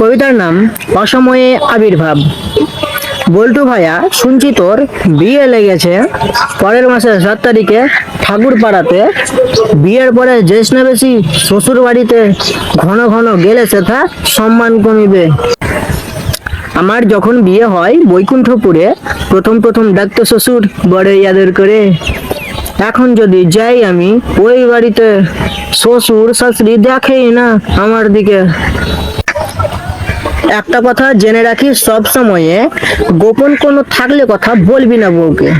কবিতার নাম অসময়ে আবির্ভাব। বল্টু ভাইয়া শুনছি তোর বিয়ে লেগেছে। পরের মাসের সাত তারিখে ঠাকুর পাড়াতে বিয়ের পরে না বেশি শ্বশুর বাড়িতে ঘন ঘন গেলে সেথা সম্মান কমিবে। আমার যখন বিয়ে হয় বৈকুণ্ঠপুরে প্রথম প্রথম ডাক্তার শ্বশুর বড় ইয়াদের করে। এখন যদি যাই আমি, ওই বাড়িতে শ্বশুর শাশুড়ি দেখেই না আমার দিকে। একটা কথা জেনে রাখি, সব সময়ে গোপন কোনো থাকলে কথা বলবি না বউকে।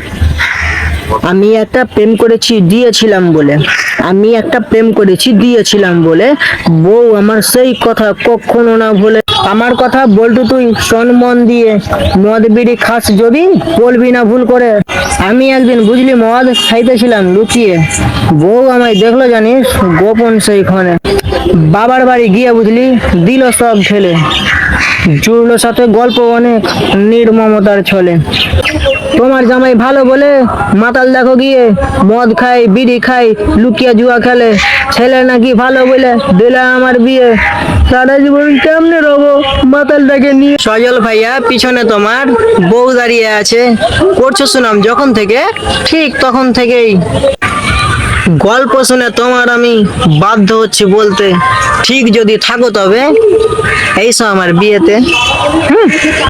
আমি একটা প্রেম করেছি, দিয়েছিলাম বলে। আমি একটা প্রেম করেছি, দিয়েছিলাম বলে। বউ আমার সেই কথা কখনো না বলে। আমার কথা বলটু তুই, শোন মন দিয়ে। মদ, বিড়ি খাস যদি, বলবি না ভুল করে। আমি একদিন বুঝলি, মদ খাইতেছিলাম, লুকিয়ে। বউ আমায় দেখল জানিস, গোপন সেইখানে। বাবার বাড়ি গিয়ে বুঝলি, দিল সব ঠেলে। জুড়লো সাথে গল্প অনেক নির্মমতার ছলে। তোমার জামাই ভালো বলে, মাতাল দেখো গিয়ে, মদ খাই বিড়ি খাই লুকিয়া জুয়া খেলে। ছেলে নাকি ভালো বলে, দিলে আমার বিয়ে। সারা জীবন কেমনে রবো মাতালটাকে নিয়ে? সজল ভাইয়া, পিছনে তোমার বউ দাঁড়িয়ে আছে। করছ সুনাম যখন থেকে, ঠিক তখন থেকেই। গল্প শুনে তোমার আমি বাধ্য হচ্ছি বলতে। ঠিক যদি থাকো তবে এইসব আমার বিয়েতে।